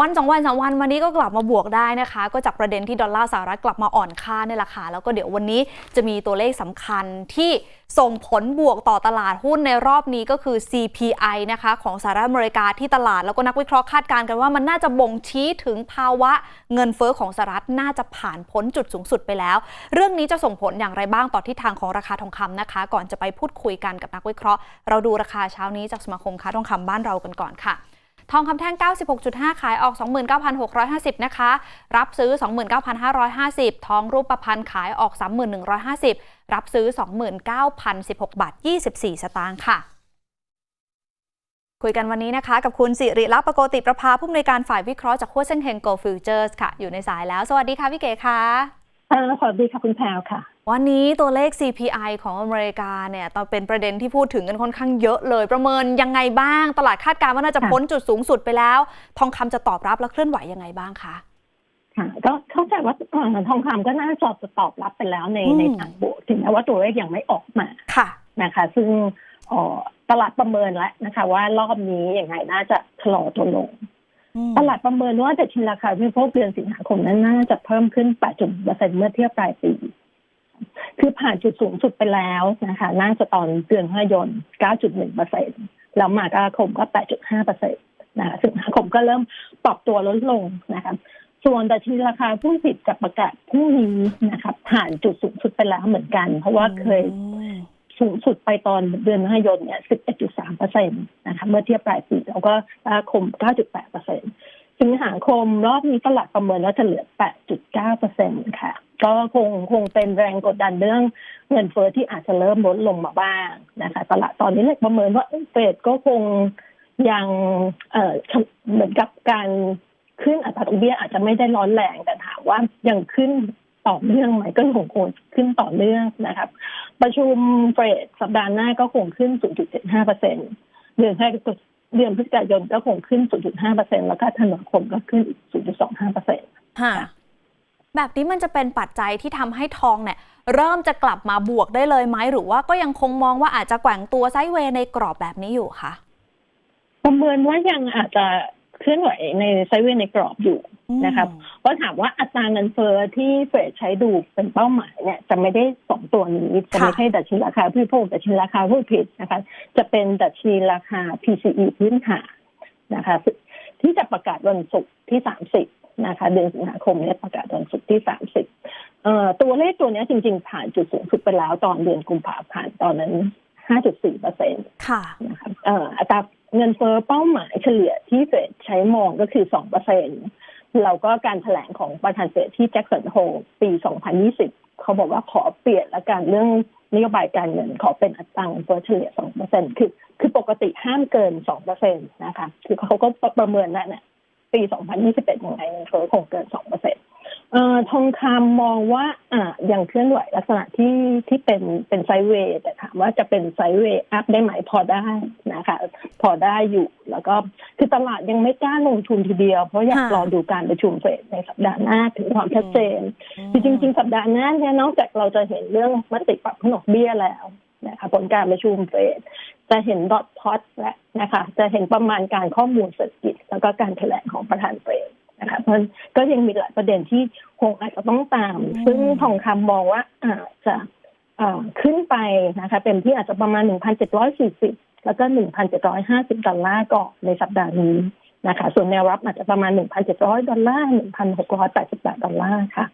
วันสองวันสามวันวันนี้ก็กลับมาบวกได้นะคะ ก็จากประเด็นที่ดอลลาร์สหรัฐกลับมาอ่อนค่าเนี่ยแหละค่ะแล้วก็เดี๋ยววันนี้จะมีตัวเลขสำคัญที่ส่งผลบวกต่อตลาดหุ้นในรอบนี้ก็คือ CPI นะคะของสหรัฐอเมริกาที่ตลาดแล้วก็นักวิเคราะห์คาดการณ์กันว่ามันน่าจะบ่งชี้ถึงภาวะเงินเฟ้อของสหรัฐน่าจะผ่านพ้นจุดสูงสุดไปแล้ว เรื่องนี้จะส่งผลอย่างไรบ้างต่อทิศทางของราคาทองคำนะคะ ก่อนจะไปพูดคุยกันกับนักวิเคราะห์ เราดูราคาเช้านี้จากสมาคมค้าทองคำบ้านเรากันก่อนค่ะ ทองคำแท่ง 96.5 ขายออก 29,650 นะคะ รับซื้อ 29,550 ทองรูปประพันธ์ขายออก 31,150 รับซื้อ 29,016 บาท 24 สตางค์ค่ะ คุยกันวันนี้นะคะ กับคุณสิริลักษณ์ประโกติประภาผู้อำนวยการฝ่ายวิเคราะห์จากขั้วเส้นเฮงโกลฟิวเจอร์สค่ะ อยู่ในสายแล้ว สวัสดีค่ะพี่เก๋ค่ะสวัสดีค่ะคุณแพรวค่ะ วันนี้ตัวเลข CPI ของอเมริกาเนี่ยตอนเป็นประเด็นที่พูดถึงกันค่อนข้างเยอะเลย ประเมินยังไงบ้าง ตลาดคาดการณ์ว่าน่าจะค่ะพ้นจุดสูงสุดไปแล้ว ทองคำจะตอบรับและเคลื่อนไหวยังไงบ้างคะค่ะก็เข้าใจว่าเอ่อทองคำก็น่าจะตอบรับไปแล้วในอืมในทางบวกถึงแม้ว่าตัวเลขยังไม่ออกมาค่ะนะคะ ซึ่งเอ่อตลาดประเมินแล้วนะคะ ว่ารอบนี้ยังไงน่าจะชะลอตัวลงตลาดประเมินว่าแต่ชินราคาผู้บริโภคเดือนสิงหาคมนั้นน่าจะเพิ่มขึ้น 8.1%เมื่อเทียบปลายปี คือผ่านจุดสูงสุดไปแล้วนะคะน่าจะตอนเดือนพฤศจิกายน9.1%แล้วมากราคมก็ 8.5%นะคะสิงหาคมก็เริ่มปรับตัวลดลงนะคะส่วนดัชนีราคาผู้ผลิตจะประกาศพรุ่งนี้นะคะผ่านจุดสูงสุดไปแล้วเหมือนกัน เพราะว่าเคยสูงสุดไปตอนเดือนมกายนเนี่ย 11.3เปอร์เซ็นต์นะคะเมื่อเทียบปลายปีแล้วก็ราคม 9.8เปอร์เซ็นต์สิงหาคมรอบนี้ตลาดประเมินว่าจะเหลือ 8.9เปอร์เซ็นต์ค่ะก็คงคงเป็นแรงกดดันเรื่องเงินเฟ้อที่อาจจะเริ่มลดลงมาบ้างนะคะตลาดตอนนี้เลยประเมินว่าเฟดก็คงยังเอ่อเหมือนกับการขึ้นอัตราดอกเบี้ยอาจจะไม่ได้ร้อนแรงแต่ถามว่ายังขึ้นต่อเนื่องไหมก็คงคงขึ้นต่อเนื่องนะครับ ประชุมเฟดสัปดาห์หน้าก็คงขึ้น 0.75เปอร์เซ็นเดือนแรกเดือนพฤศจิกายนก็คงขึ้น 0.5เปอร์เซ็นแล้วก็ธันวาคมก็ขึ้นอีก0.25เปอร์เซ็นค่ะ แบบนี้มันจะเป็นปัจจัยที่ทำให้ทองเนี่ยเริ่มจะกลับมาบวกได้เลยไหมหรือว่าก็ยังคงมองว่าอาจจะแกว่งตัวไซด์เวย์ในกรอบแบบนี้อยู่คะประเมินว่ายังอาจจะเคลื่อนไหวในไซด์เวย์ในกรอบอยู่นะครับเพราะถามว่าอัตราเงินเฟ้อที่เฟดใช้ดูเป็นเป้าหมายเนี่ยจะไม่ได้สองตัวนี้จะไม่ใช่ดัชนีราคาผู้บริโภคดัชนีราคาผู้ผลิตนะคะ จะเป็นดัชนีราคา PCE พื้นฐานนะคะ ที่จะประกาศวันศุกร์ที่30 นะคะ เดือนสิงหาคมเนี้ประกาศวันศุกร์ที่30เอ่อตัวเลขตัวเนี้ยจริง ๆ ผ่านจุดสูงสุดไปแล้วตอนเดือนกุมภาพันธ์ตอนนั้น 5.4เปอร์เซ็นต์ค่ะนะคะเอ่ออัตราเงินเฟ้อเป้าหมายเฉลี่ยที่เฟดใช้มองก็คือ2เปอร์เซ็นแล้วก็การแถลงของประธานเฟดที่แจ็คสันโฮปี 2020 เขาบอกว่าขอเปลี่ยนและการเรื่องนโยบายการเงินขอเป็นอัตราเงินเฟ้อเฉลี่ย2เปอร์เซ็นคือคือปกติห้ามเกิน2เปอร์เซ็นนะคะ คือเขาก็ประเมินนั่นน่ะ ปี 2021ยังไงเงินเฟ้อคงเกิน2เปอร์เซ็นเอ่อทองคำมองว่าอ่ายังเคลื่อนไหวลักษณะที่ที่เป็นเป็นไซด์เวย์แต่ถามว่าจะเป็นไซด์เวย์อัพได้ไหมพอได้นะคะ พอได้อยู่แล้วก็คือตลาดยังไม่กล้าลงทุนทีเดียว เพราะอยากค่ะรอดูการประชุมเฟดในสัปดาห์หน้าถึงความชัดเจนคือจริงๆสัปดาห์หน้าเนี่ยนอกจากเราจะเห็นเรื่องมติปรับขึ้นดอกเบี้ยแล้วนะคะผลการประชุมเฟดจะเห็นดอทพอตและนะคะ จะเห็นประมาณการข้อมูลเศรษฐกิจ แล้วก็การแถลงของประธานเฟดนะคะเพราะฉะนั้นก็ยังมีหลายประเด็นที่คงอาจจะต้องตามอืมซึ่งทองคำมองว่าอาจจะอ่าขึ้นไปนะคะเต็มที่อาจจะประมาณ 1,740 แล้วก็ 1,750 ดอลลาร์ก่อนในสัปดาห์นี้นะคะส่วนแนวรับอาจจะประมาณ 1,700 ดอลลาร์ 1,688 ดอลลาร์ค่ะ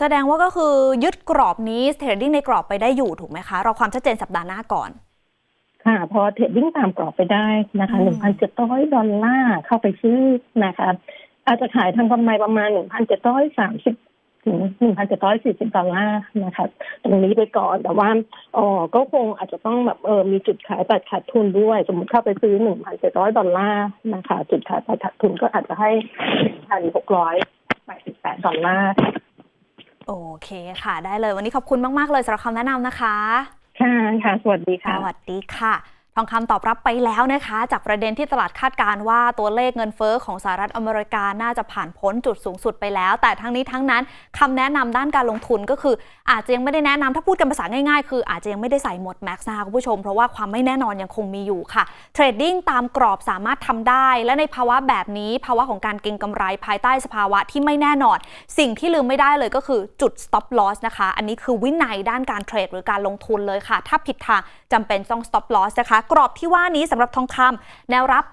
แสดงว่าก็คือยึดกรอบนี้เทรดดิ้งในกรอบไปได้อยู่ถูกไหมคะเราความชัดเจนสัปดาห์หน้าก่อน ค่ะพอเทรดดิ้งตามกรอบไปได้นะคะอืม1,700ดอลลาร์เข้าไปซื้อนะคะอาจจะขายทางกำไรประมาณ1,730ถึง1,740ดอลลาร์นะคะตรงนี้ไปก่อนแต่ว่าอ๋อก็คงอาจจะต้องแบบเออมีจุดขายตัดขาดทุนด้วย สมมติเข้าไปซื้อ1,700ดอลลาร์นะคะจุดขายตัดขาดทุนก็อาจจะให้1,688ดอลลาร์โอเคค่ะได้เลยวันนี้ขอบคุณมาก ๆ เลยสำหรับคำแนะนำนะคะ ค่ะค่ะ สวัสดีค่ะ สวัสดีค่ะ ทองคำตอบรับไปแล้วนะคะ จากประเด็นที่ตลาดคาดการว่าตัวเลขเงินเฟ้อของสหรัฐอเมริกาน่าจะผ่านพ้นจุดสูงสุดไปแล้ว แต่ทั้งนี้ทั้งนั้นคำแนะนำด้านการลงทุนก็คือ อาจจะยังไม่ได้แนะนำถ้าพูดกันภาษาง่ายๆ คืออาจจะยังไม่ได้ใส่หมดแม็กซ์นะคะคุณผู้ชม เพราะว่าความไม่แน่นอนยังคงมีอยู่ค่ะเทรดดิ้งตามกรอบสามารถทำได้ และในภาวะแบบนี้ ภาวะของการเก็งกำไรภายใต้สภาวะที่ไม่แน่นอน สิ่งที่ลืมไม่ได้เลยก็คือจุด stop loss นะคะ อันนี้คือวินัยด้านการเทรดหรือการลงทุนเลยค่ะ ถ้าผิดทางจำเป็นต้อง stop loss นะคะกรอบที่ว่านี้สำหรับทองคำแนวรับ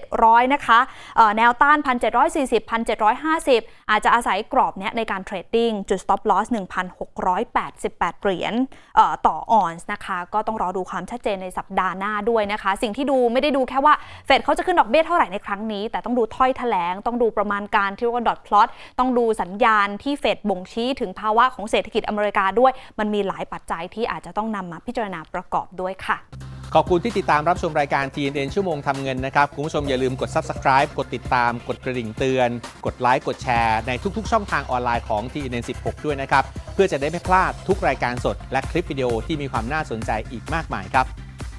1,700 นะคะเอ่อแนวต้าน 1,740 1,750 อาจจะอาศัยกรอบเนี้ยในการเทรดดิ้งจุด stop loss 1,688 เหรียญเอ่อต่อออนซ์นะคะ ก็ต้องรอดูความชัดเจนในสัปดาห์หน้าด้วยนะคะ สิ่งที่ดูไม่ได้ดูแค่ว่าเฟดเขาจะขึ้นดอกเบี้ยเท่าไหร่ในครั้งนี้ แต่ต้องดูถ้อยแถลง ต้องดูประมาณการที่เรียกว่า dot plot ต้องดูสัญญาณที่เฟดบ่งชี้ถึงภาวะของเศรษฐกิจอเมริกาด้วย มันมีหลายปัจจัยที่อาจจะต้องนำมาพิจารณาประกอบด้วยค่ะ ขอบคุณที่ติดตามรับชมรายการ TNN ชั่วโมงทำเงินนะครับ คุณผู้ชมอย่าลืมกด Subscribe กดติดตาม กดกระดิ่งเตือน กดไลค์ กดแชร์ ในทุกๆ ช่องทางออนไลน์ของ TNN 16 ด้วยนะครับ เพื่อจะได้ไม่พลาดทุกรายการสด และคลิปวิดีโอที่มีความน่าสนใจอีกมากมายครับ